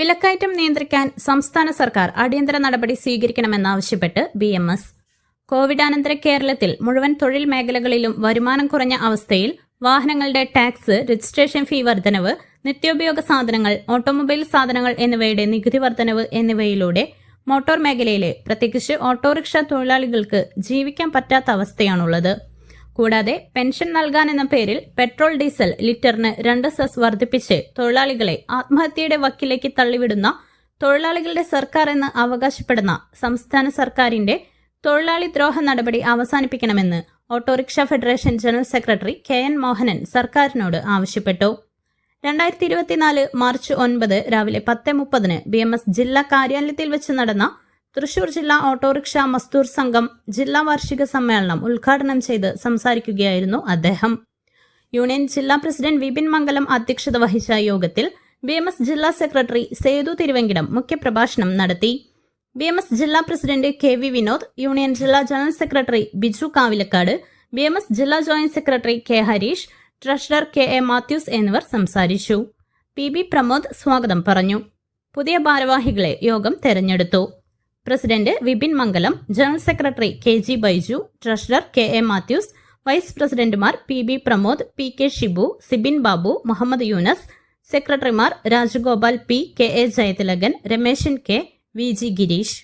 വിലക്കയറ്റം നിയന്ത്രിക്കാൻ സംസ്ഥാന സർക്കാർ അടിയന്തര നടപടി സ്വീകരിക്കണമെന്നാവശ്യപ്പെട്ട് ബി എം എസ്. കോവിഡാനന്തര കേരളത്തിൽ മുഴുവൻ തൊഴിൽ മേഖലകളിലും വരുമാനം കുറഞ്ഞ അവസ്ഥയിൽ വാഹനങ്ങളുടെ ടാക്സ് രജിസ്ട്രേഷൻ ഫീ വർധനവ് നിത്യോപയോഗ സാധനങ്ങൾ ഓട്ടോമൊബൈൽ സാധനങ്ങൾ എന്നിവയുടെ നികുതി വർധനവ് എന്നിവയിലൂടെ മോട്ടോർ മേഖലയിലെ പ്രത്യേകിച്ച് ഓട്ടോറിക്ഷ തൊഴിലാളികൾക്ക് ജീവിക്കാൻ പറ്റാത്ത അവസ്ഥയാണുള്ളത്. കൂടാതെ പെൻഷൻ നൽകാനെന്ന പേരിൽ പെട്രോൾ ഡീസൽ ലിറ്ററിന് രണ്ട് സെസ് വർദ്ധിപ്പിച്ച് തൊഴിലാളികളെ ആത്മഹത്യയുടെ വക്കിലേക്ക് തള്ളിവിടുന്ന തൊഴിലാളികളുടെ സർക്കാർ എന്ന് അവകാശപ്പെടുന്ന സംസ്ഥാന സർക്കാരിന്റെ തൊഴിലാളി ദ്രോഹ നടപടി അവസാനിപ്പിക്കണമെന്ന് autorickshaw federation general secretary K N Mohanan സർക്കാരിനോട് ആവശ്യപ്പെട്ടു. രണ്ടായിരത്തി ഇരുപത്തിനാല് മാർച്ച് ഒൻപത് രാവിലെ പത്ത് മുപ്പതിന് ബി എം എസ് ജില്ലാ കാര്യാലയത്തിൽ വെച്ച് നടന്ന തൃശൂർ ജില്ലാ ഓട്ടോറിക്ഷ മസ്തൂർ സംഘം ജില്ലാ വാർഷിക സമ്മേളനം ഉദ്ഘാടനം ചെയ്ത് സംസാരിക്കുകയായിരുന്നു അദ്ദേഹം. യൂണിയൻ ജില്ലാ പ്രസിഡന്റ് വിപിൻ മംഗലം അധ്യക്ഷത വഹിച്ച യോഗത്തിൽ ബി എം എസ് ജില്ലാ സെക്രട്ടറി സേതു തിരുവെങ്കിടം മുഖ്യപ്രഭാഷണം നടത്തി. ബി എം എസ് ജില്ലാ president K V Vinod union ജില്ലാ general secretary Biju Kavilakkad B M S ജില്ലാ joint secretary K Harish treasurer K A Mathews എന്നിവർ സംസാരിച്ചു. പി ബി പ്രമോദ് സ്വാഗതം പറഞ്ഞു. പുതിയ ഭാരവാഹികളെ യോഗം തെരഞ്ഞെടുത്തു. President Vipin Mangalam general secretary K G Baiju treasurer K A Mathews vice പ്രസിഡന്റുമാർ P B Pramod P K Shibu Sibin Babu Muhammad Yunus സെക്രട്ടറിമാർ Rajagopal P K A Jayathilakan Rameshan K V G Gireesh.